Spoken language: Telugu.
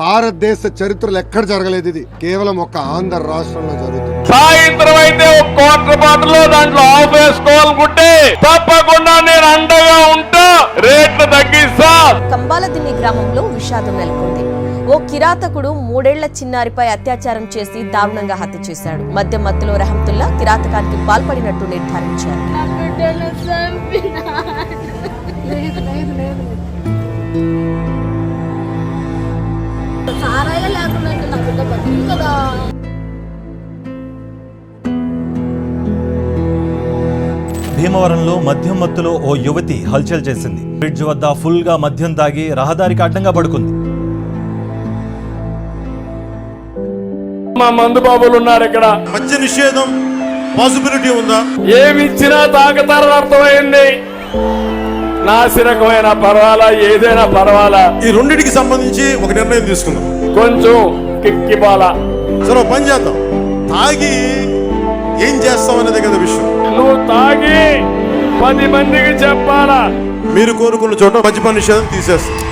భారతదేశ చరిత్రలో ఎక్కడ జరగలేదు ఇది. కేవలం ఒక ఆంధ్ర రాష్ట్రంలో జరుగుతుంది. సాయంత్రం అయితే ఒక క్వార్టర్ బాటిల్ దాంట్లో ఆఫ్ వేసుకోవాలనుకుంటే తప్పకుండా నేను అండగా ఉంటా. రేట్లు తగ్గిస్తా. కంబాలదిన్ని గ్రామంలో విషాదం నెలకొంది. ఓ కిరాతకుడు మూడేళ్ళ చిన్నారిపై అత్యాచారం చేసి దారుణంగా హత్య చేశాడు. మధ్య మత్తులో రహంతుల్లా కిరాతకానికి పాల్పడినట్టు నిర్ధారించారు. భీమవరంలో మద్యం మత్తులో ఓ యువతి హల్చల్ చేసింది. బ్రిడ్జ్ వద్ద ఫుల్గా మద్యం తాగి రహదారికి అడ్డంగా పడుకుంది. మా మందు బాబులు ఉన్నారు ఇక్కడ. మద్య నిషేధం పాసిబిలిటీ ఉందా? ఏమి ఇచ్చినా అర్థమైంది. నాసిరకమైన పర్వాలా ఏదైనా పర్వాలా? ఈ రెండింటికి సంబంధించి ఒక నిర్ణయం తీసుకుందాం. కొంచెం కిక్కిపాలా సరే ఒక పని చేద్దాం. తాగి ఏం చేస్తాం అనేది కదా విషయం. నువ్వు తాగి పది మందికి చెప్పాలా? మీరు కోరుకున్న చోట మద్యపాన నిషేధం తీసేస్తారు.